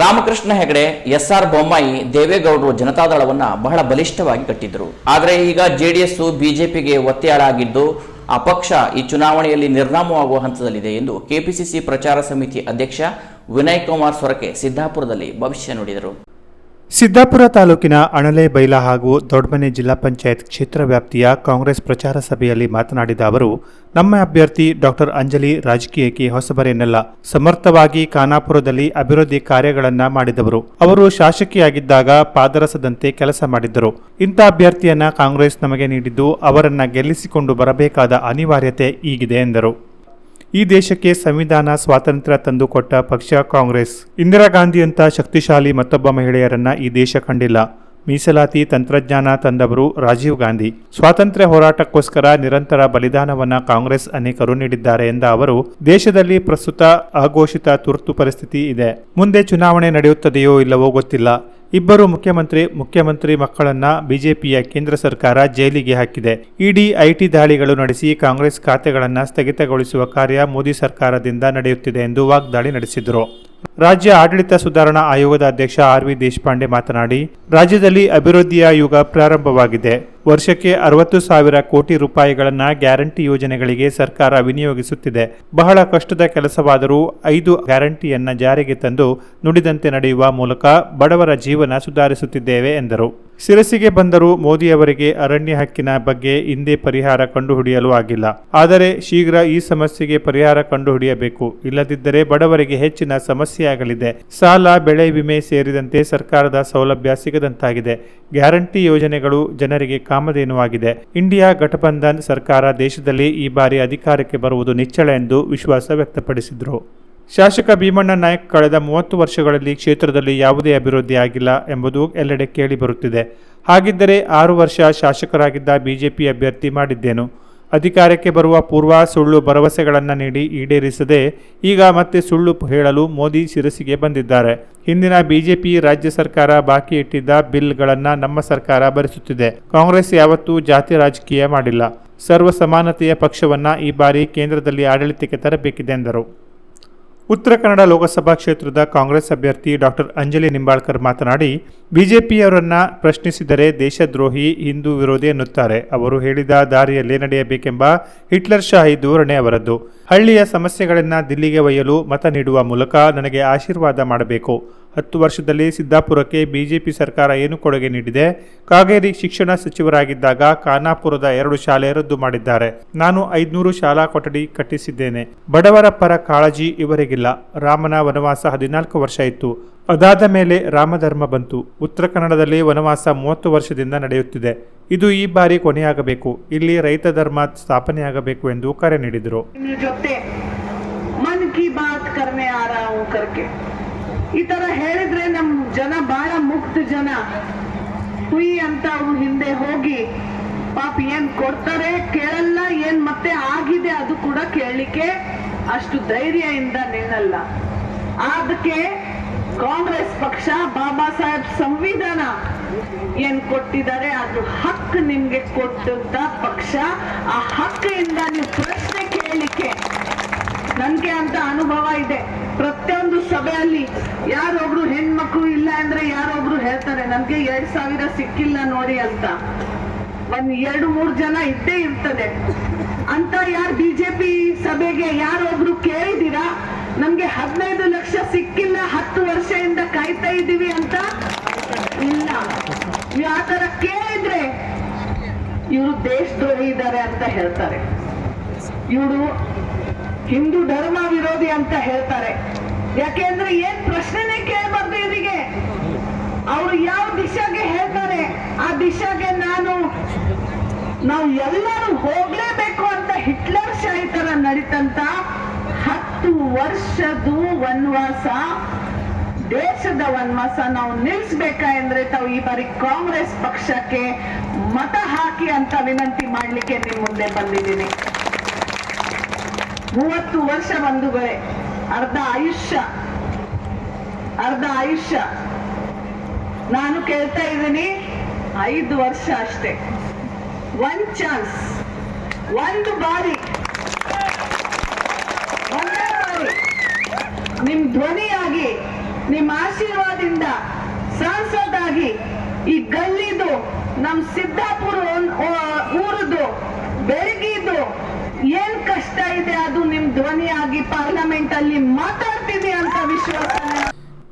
Ramakrishna Hegde S R Bommai ದೇವೇಗೌಡರು ಜನತಾದಳವನ್ನು ಬಹಳ ಬಲಿಷ್ಠವಾಗಿ ಕಟ್ಟಿದ್ರು. ಆದರೆ ಈಗ ಜೆಡಿಎಸ್, ಬಿಜೆಪಿಗೆ ಒತ್ತೆಯಾಳಾಗಿದ್ದು ಆ ಪಕ್ಷ ಈ ಚುನಾವಣೆಯಲ್ಲಿ ನಿರ್ನಾಮವಾಗುವ ಹಂತದಲ್ಲಿದೆ ಎಂದು ಕೆಪಿಸಿಸಿ ಪ್ರಚಾರ ಸಮಿತಿ ಅಧ್ಯಕ್ಷ ವಿನಯ್ ಕುಮಾರ್ ಸೊರಕೆ ಸಿದ್ದಾಪುರದಲ್ಲಿ ಭವಿಷ್ಯ ನುಡಿದರು. ಸಿದ್ದಾಪುರ ತಾಲೂಕಿನ ಅಣಲೆ ಬೈಲ ಹಾಗೂ ದೊಡ್ಡಮನೆ ಜಿಲ್ಲಾ ಪಂಚಾಯತ್ ಕ್ಷೇತ್ರ ವ್ಯಾಪ್ತಿಯ ಕಾಂಗ್ರೆಸ್ ಪ್ರಚಾರ ಸಭೆಯಲ್ಲಿ ಮಾತನಾಡಿದ ಅವರು, ನಮ್ಮ ಅಭ್ಯರ್ಥಿ ಡಾಕ್ಟರ್ ಅಂಜಲಿ ರಾಜಕೀಯಕ್ಕೆ ಹೊಸಬರೇನಲ್ಲ. ಸಮರ್ಥವಾಗಿ ಖಾನಾಪುರದಲ್ಲಿ ಅಭಿವೃದ್ಧಿ ಕಾರ್ಯಗಳನ್ನು ಮಾಡಿದವರು. ಅವರು ಶಾಸಕಿಯಾಗಿದ್ದಾಗ ಪಾದರಸದಂತೆ ಕೆಲಸ ಮಾಡಿದ್ದರು. ಇಂಥ ಅಭ್ಯರ್ಥಿಯನ್ನ ಕಾಂಗ್ರೆಸ್ ನಮಗೆ ನೀಡಿದ್ದು ಅವರನ್ನ ಗೆಲ್ಲಿಸಿಕೊಂಡು ಬರಬೇಕಾದ ಅನಿವಾರ್ಯತೆ ಈಗಿದೆ ಎಂದರು. ಈ ದೇಶಕ್ಕೆ ಸಂವಿಧಾನ ಸ್ವಾತಂತ್ರ್ಯ ತಂದುಕೊಟ್ಟ ಪಕ್ಷ ಕಾಂಗ್ರೆಸ್. ಇಂದಿರಾ ಗಾಂಧಿಯಂಥ ಶಕ್ತಿಶಾಲಿ ಮತ್ತೊಬ್ಬ ಮಹಿಳೆಯರನ್ನ ಈ ದೇಶ ಕಂಡಿಲ್ಲ. ಮೀಸಲಾತಿ ತಂತ್ರಜ್ಞಾನ ತಂದವರು ರಾಜೀವ್ ಗಾಂಧಿ. ಸ್ವಾತಂತ್ರ್ಯ ಹೋರಾಟಕ್ಕೋಸ್ಕರ ನಿರಂತರ ಬಲಿದಾನವನ್ನ ಕಾಂಗ್ರೆಸ್ ಅನೇಕರು ನೀಡಿದ್ದಾರೆ ಎಂದ ಅವರು, ದೇಶದಲ್ಲಿ ಪ್ರಸ್ತುತ ಅಘೋಷಿತ ತುರ್ತು ಪರಿಸ್ಥಿತಿ ಇದೆ. ಮುಂದೆ ಚುನಾವಣೆ ನಡೆಯುತ್ತದೆಯೋ ಇಲ್ಲವೋ ಗೊತ್ತಿಲ್ಲ. ಇಬ್ಬರು ಮುಖ್ಯಮಂತ್ರಿ ಮುಖ್ಯಮಂತ್ರಿ ಮಕ್ಕಳನ್ನ ಬಿಜೆಪಿಯ ಕೇಂದ್ರ ಸರ್ಕಾರ ಜೈಲಿಗೆ ಹಾಕಿದೆ. ಇಡಿ, ಐಟಿ ದಾಳಿಗಳು ನಡೆಸಿ ಕಾಂಗ್ರೆಸ್ ಖಾತೆಗಳನ್ನು ಸ್ಥಗಿತಗೊಳಿಸುವ ಕಾರ್ಯ ಮೋದಿ ಸರ್ಕಾರದಿಂದ ನಡೆಯುತ್ತಿದೆ ಎಂದು ವಾಗ್ದಾಳಿ ನಡೆಸಿದರು. ರಾಜ್ಯ ಆಡಳಿತ ಸುಧಾರಣಾ ಆಯೋಗದ ಅಧ್ಯಕ್ಷ ಆರ್ ವಿ ದೇಶಪಾಂಡೆ ಮಾತನಾಡಿ, ರಾಜ್ಯದಲ್ಲಿ ಅಭಿವೃದ್ಧಿಯ ಯುಗ ಪ್ರಾರಂಭವಾಗಿದೆ. ವರ್ಷಕ್ಕೆ ಅರವತ್ತು ಸಾವಿರ ಕೋಟಿ ರೂಪಾಯಿಗಳನ್ನ ಗ್ಯಾರಂಟಿ ಯೋಜನೆಗಳಿಗೆ ಸರ್ಕಾರ ವಿನಿಯೋಗಿಸುತ್ತಿದೆ. ಬಹಳ ಕಷ್ಟದ ಕೆಲಸವಾದರೂ ಐದು ಗ್ಯಾರಂಟಿಯನ್ನ ಜಾರಿಗೆ ತಂದು ನುಡಿದಂತೆ ನಡೆಯುವ ಮೂಲಕ ಬಡವರ ಜೀವನ ಸುಧಾರಿಸುತ್ತಿದ್ದೇವೆ, ಎಂದರು. ಶಿರಸಿಗೆ ಬಂದರೂ ಮೋದಿಯವರಿಗೆ ಅರಣ್ಯ ಹಕ್ಕಿನ ಬಗ್ಗೆ ಹಿಂದೆ ಪರಿಹಾರ ಕಂಡುಹಿಡಿಯಲು ಆಗಿಲ್ಲ. ಆದರೆ ಶೀಘ್ರ ಈ ಸಮಸ್ಯೆಗೆ ಪರಿಹಾರ ಕಂಡುಹಿಡಿಯಬೇಕು. ಇಲ್ಲದಿದ್ದರೆ ಬಡವರಿಗೆ ಹೆಚ್ಚಿನ ಸಮಸ್ಯೆಯಾಗಲಿದೆ. ಸಾಲ, ಬೆಳೆ ವಿಮೆ ಸೇರಿದಂತೆ ಸರ್ಕಾರದ ಸೌಲಭ್ಯ ಸಿಗದಂತಾಗಿದೆ. ಗ್ಯಾರಂಟಿ ಯೋಜನೆಗಳು ಜನರಿಗೆ ಕಾಮಧೇನು ಆಗಿದೆ. ಇಂಡಿಯಾ ಘಟಬಂಧನ್ ಸರ್ಕಾರ ದೇಶದಲ್ಲಿ ಈ ಬಾರಿ ಅಧಿಕಾರಕ್ಕೆ ಬರುವುದು ನಿಚ್ಚಳ ಎಂದು ವಿಶ್ವಾಸ ವ್ಯಕ್ತಪಡಿಸಿದರು. ಶಾಸಕ ಭೀಮಣ್ಣ ನಾಯಕ್ ಕಳೆದ ಮೂವತ್ತು ವರ್ಷಗಳಲ್ಲಿ ಕ್ಷೇತ್ರದಲ್ಲಿ ಯಾವುದೇ ಅಭಿವೃದ್ಧಿ ಆಗಿಲ್ಲ ಎಂಬುದು ಎಲ್ಲೆಡೆ ಕೇಳಿಬರುತ್ತಿದೆ ಹಾಗಿದ್ದರೆ ಆರು ವರ್ಷ ಶಾಸಕರಾಗಿದ್ದ ಬಿಜೆಪಿ ಅಭ್ಯರ್ಥಿ ಮಾಡಿದ್ದೇನು? ಅಧಿಕಾರಕ್ಕೆ ಬರುವ ಪೂರ್ವ ಸುಳ್ಳು ಭರವಸೆಗಳನ್ನು ನೀಡಿ ಈಡೇರಿಸದೆ ಈಗ ಮತ್ತೆ ಸುಳ್ಳು ಹೇಳಲು ಮೋದಿ ಶಿರಸಿಗೆ ಬಂದಿದ್ದಾರೆ. ಹಿಂದಿನ ಬಿಜೆಪಿ ರಾಜ್ಯ ಸರ್ಕಾರ ಬಾಕಿ ಇಟ್ಟಿದ್ದ ಬಿಲ್ಗಳನ್ನು ನಮ್ಮ ಸರ್ಕಾರ ಭರಿಸುತ್ತಿದೆ. ಕಾಂಗ್ರೆಸ್ ಯಾವತ್ತೂ ಜಾತಿ ರಾಜಕೀಯ ಮಾಡಿಲ್ಲ. ಸರ್ವ ಸಮಾನತೆಯ ಪಕ್ಷವನ್ನು ಈ ಬಾರಿ ಕೇಂದ್ರದಲ್ಲಿ ಆಡಳಿತಕ್ಕೆ ತರಬೇಕಿದೆ ಎಂದರು. ಉತ್ತರ ಕನ್ನಡ ಲೋಕಸಭಾ ಕ್ಷೇತ್ರದ ಕಾಂಗ್ರೆಸ್ ಅಭ್ಯರ್ಥಿ ಡಾಕ್ಟರ್ ಅಂಜಲಿ ನಿಂಬಾಳ್ಕರ್ ಮಾತನಾಡಿ, ಬಿಜೆಪಿಯವರನ್ನ ಪ್ರಶ್ನಿಸಿದರೆ ದೇಶದ್ರೋಹಿ, ಹಿಂದೂ ವಿರೋಧಿ ಎನ್ನುತ್ತಾರೆ. ಅವರು ಹೇಳಿದ ದಾರಿಯಲ್ಲೇ ನಡೆಯಬೇಕೆಂಬ ಹಿಟ್ಲರ್ ಶಾಹಿ ಧೋರಣೆ ಅವರದ್ದು. ಹಳ್ಳಿಯ ಸಮಸ್ಯೆಗಳನ್ನು ದಿಲ್ಲಿಗೆ ಒಯ್ಯಲು ಮತ ನೀಡುವ ಮೂಲಕ ನನಗೆ ಆಶೀರ್ವಾದ ಮಾಡಬೇಕು. ಹತ್ತು ವರ್ಷದಲ್ಲಿ ಸಿದ್ದಾಪುರಕ್ಕೆ ಬಿಜೆಪಿ ಸರ್ಕಾರ ಏನು ಕೊಡುಗೆ ನೀಡಿದೆ? ಕಾಗೇರಿ ಶಿಕ್ಷಣ ಸಚಿವರಾಗಿದ್ದಾಗ ಖಾನಾಪುರದ ಎರಡು ಶಾಲೆ ರದ್ದು ಮಾಡಿದ್ದಾರೆ. ನಾನು ಐದ್ನೂರು ಶಾಲಾ ಕೊಠಡಿ ಕಟ್ಟಿಸಿದ್ದೇನೆ. ಬಡವರ ಪರ ಕಾಳಜಿ ಇವರಿಗಿಲ್ಲ. ರಾಮನ ವನವಾಸ ಹದಿನಾಲ್ಕು ವರ್ಷ ಇತ್ತು. ಅದಾದ ಮೇಲೆ ರಾಮಧರ್ಮ ಬಂತು. ಉತ್ತರ ಕನ್ನಡದಲ್ಲಿ ವನವಾಸ ಮೂವತ್ತು ವರ್ಷದಿಂದ ನಡೆಯುತ್ತಿದೆ. ಇದು ಈ ಬಾರಿ ಕೊನೆಯಾಗಬೇಕು. ಇಲ್ಲಿ ರೈತ ಧರ್ಮ ಸ್ಥಾಪನೆಯಾಗಬೇಕು ಎಂದು ಕರೆ ನೀಡಿದರು. ಈ ತರ ಹೇಳಿದ್ರೆ ನಮ್ ಜನ ಬಹಳ ಮುಕ್ತ ಜನ. ಹುಯಿ ಅಂತ ಅವ್ರು ಹಿಂದೆ ಹೋಗಿ ಪಾಪ ಏನ್ ಕೊಡ್ತಾರೆ ಕೇಳಲ್ಲ, ಏನ್ ಮತ್ತೆ ಆಗಿದೆ ಅದು ಕೂಡ ಕೇಳಲಿಕ್ಕೆ ಅಷ್ಟು ಧೈರ್ಯದಿಂದ ನಿಲ್ಲಲ್ಲ. ಅದಕ್ಕೆ ಕಾಂಗ್ರೆಸ್ ಪಕ್ಷ, ಬಾಬಾ ಸಾಹೇಬ್ ಸಂವಿಧಾನ ಏನ್ ಕೊಟ್ಟಿದ್ದಾರೆ, ಅದು ಹಕ್ಕು ನಿಮ್ಗೆ ಕೊಟ್ಟಂತ ಪಕ್ಷ. ಆ ಹಕ್ಕಿಂದ ನೀವು ಪ್ರಶ್ನೆ ಕೇಳಲಿಕ್ಕೆ ನನ್ಗೆ ಅಂತ ಅನುಭವ ಇದೆ ಪ್ರತಿಯೊಂದು ಸಭೆಯಲ್ಲಿ ಯಾರೊಬ್ರು ಹೆಣ್ಮಕ್ಳು ಇಲ್ಲ ಅಂದ್ರೆ ಯಾರೊಬ್ರು ಹೇಳ್ತಾರೆ ನನ್ಗೆ ಎರಡ್ ಸಾವಿರ ಸಿಕ್ಕಿಲ್ಲ ನೋಡಿ ಅಂತ. ಒಂದ್ ಎರಡು, ಮೂರ್ ಜನ ಇದ್ದೇ ಇರ್ತದೆ. ಅಂತ ಯಾರು ಬಿಜೆಪಿ ಸಭೆಗೆ ಯಾರೊಬ್ರು ಕೇಳಿದೀರಾ? ನಮ್ಗೆ ಹದಿನೈದು ಲಕ್ಷ ಸಿಕ್ಕಿಲ್ಲ, ಹತ್ತು ವರ್ಷದಿಂದ ಕಾಯ್ತಾ ಇದ್ದೀವಿ ಅಂತ ಇಲ್ಲ. ನೀವು ಆ ತರ ಕೇಳಿದ್ರೆ ಇವರು ದೇಶದ್ರೋಹಿ ಇದ್ದಾರೆ ಅಂತ ಹೇಳ್ತಾರೆ. ಇವರು ಹಿಂದೂ ಧರ್ಮ ವಿರೋಧಿ ಅಂತ ಹೇಳ್ತಾರೆ. ಯಾಕೆಂದ್ರೆ ಏನ್ ಪ್ರಶ್ನೆನೇ ಕೇಳಬಾರ್ದು ಇವರಿಗೆ ಅವರು ಯಾವ ದಿಶೆಗೆ ಹೇಳ್ತಾರೆ ಆ ದಿಶೆಗೆ ನಾನು ನಾವು ಎಲ್ಲರೂ ಹೋಗ್ಲೇಬೇಕು ಅಂತ ಹಿಟ್ಲರ್ ಶಾಹಿತರ ನಡೀತಂತ ಹತ್ತು ವರ್ಷದ್ದು ವನವಾಸ, ದೇಶದ ವನವಾಸ ನಾವು ನಿಲ್ಸ್ಬೇಕಾ ಅಂದ್ರೆ ತಾವು ಈ ಬಾರಿ ಕಾಂಗ್ರೆಸ್ ಪಕ್ಷಕ್ಕೆ ಮತ ಹಾಕಿ ಅಂತ ವಿನಂತಿ ಮಾಡ್ಲಿಕ್ಕೆ ನಿಮ್ ಮುಂದೆ ಬಂದಿದ್ದೀನಿ. ಮೂವತ್ತು ವರ್ಷ ಬಂಧುಗಳೇ ಅರ್ಧ ಆಯುಷ್ಯ ಅರ್ಧ ಆಯುಷ್ಯ. ನಾನು ಕೇಳ್ತಾ ಇದ್ದೀನಿ, ಐದು ವರ್ಷ ಅಷ್ಟೇ. ಒಂದ್ ಚಾನ್ಸ್ ಒಂದು ಬಾರಿ ಒಂದೇ ಬಾರಿ ನಿಮ್ ಧ್ವನಿಯಾಗಿ, ನಿಮ್ ಆಶೀರ್ವಾದದಿಂದ ಸಂಸದಾಗಿ ಈ ಗಲ್ಲಿದು, ನಮ್ ಸಿದ್ದಾಪುರ ಒನ್- ಊರದು ಬೆಳಗಿದು ಏನ್ ಕಷ್ಟ ಇದೆ ಅದು ನಿಮ್ ಧ್ವನಿಯಾಗಿ ಪಾರ್ಲಿಮೆಂಟ್ ಅಲ್ಲಿ ಮಾತಾಡ್ತೀನಿ ಅಂತ ವಿಶ್ವಾಸ.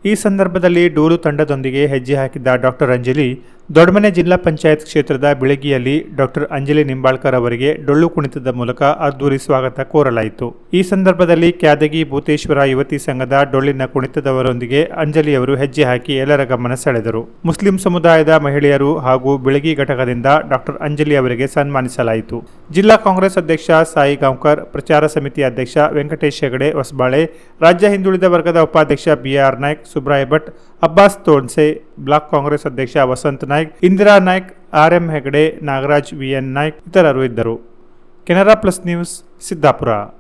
ಈ ಸಂದರ್ಭದಲ್ಲಿ ಡೂರು ತಂಡದೊಂದಿಗೆ ಹೆಜ್ಜೆ ಹಾಕಿದ್ದ ಡಾಕ್ಟರ್ ಅಂಜಲಿ ದೊಡ್ಡಮನೆ ಜಿಲ್ಲಾ ಪಂಚಾಯತ್ ಕ್ಷೇತ್ರದ ಬೆಳಗಿಯಲ್ಲಿ ಡಾಕ್ಟರ್ ಅಂಜಲಿ ನಿಂಬಾಳ್ಕರ್ ಅವರಿಗೆ ಡೊಳ್ಳು ಕುಣಿತದ ಮೂಲಕ ಅದ್ದೂರಿ ಸ್ವಾಗತ ಕೋರಲಾಯಿತು. ಈ ಸಂದರ್ಭದಲ್ಲಿ ಕ್ಯಾದಗಿ ಭೂತೇಶ್ವರ ಯುವತಿ ಸಂಘದ ಡೊಳ್ಳಿನ ಕುಣಿತದವರೊಂದಿಗೆ ಅಂಜಲಿ ಅವರು ಹೆಜ್ಜೆ ಹಾಕಿ ಎಲ್ಲರ ಗಮನ ಸೆಳೆದರು. ಮುಸ್ಲಿಂ ಸಮುದಾಯದ ಮಹಿಳೆಯರು ಹಾಗೂ ಬೆಳಗಿ ಘಟಕದಿಂದ ಡಾಕ್ಟರ್ ಅಂಜಲಿ ಅವರಿಗೆ ಸನ್ಮಾನಿಸಲಾಯಿತು. ಜಿಲ್ಲಾ ಕಾಂಗ್ರೆಸ್ ಅಧ್ಯಕ್ಷ ಸಾಯಿ ಗಾಂವ್ಕರ್, ಪ್ರಚಾರ ಸಮಿತಿ ಅಧ್ಯಕ್ಷ ವೆಂಕಟೇಶ್ ಹೆಗಡೆ, ಹೊಸಬಾಳೆ, ರಾಜ್ಯ ಹಿಂದುಳಿದ ವರ್ಗದ ಉಪಾಧ್ಯಕ್ಷ ಬಿಆರ್ ನಾಯ್ಕ್, ಸುಬ್ರಾಯ್ ಭಟ್, ಅಬ್ಬಾಸ್ ತೋಣ್ಸೆ, ಬ್ಲಾಕ್ ಕಾಂಗ್ರೆಸ್ ಅಧ್ಯಕ್ಷ Vasant Naik Indira Naik, R M Hegde, Nagaraj V N Naik ಇತರರು ಇದ್ದರು. Canara plus news, Siddapur.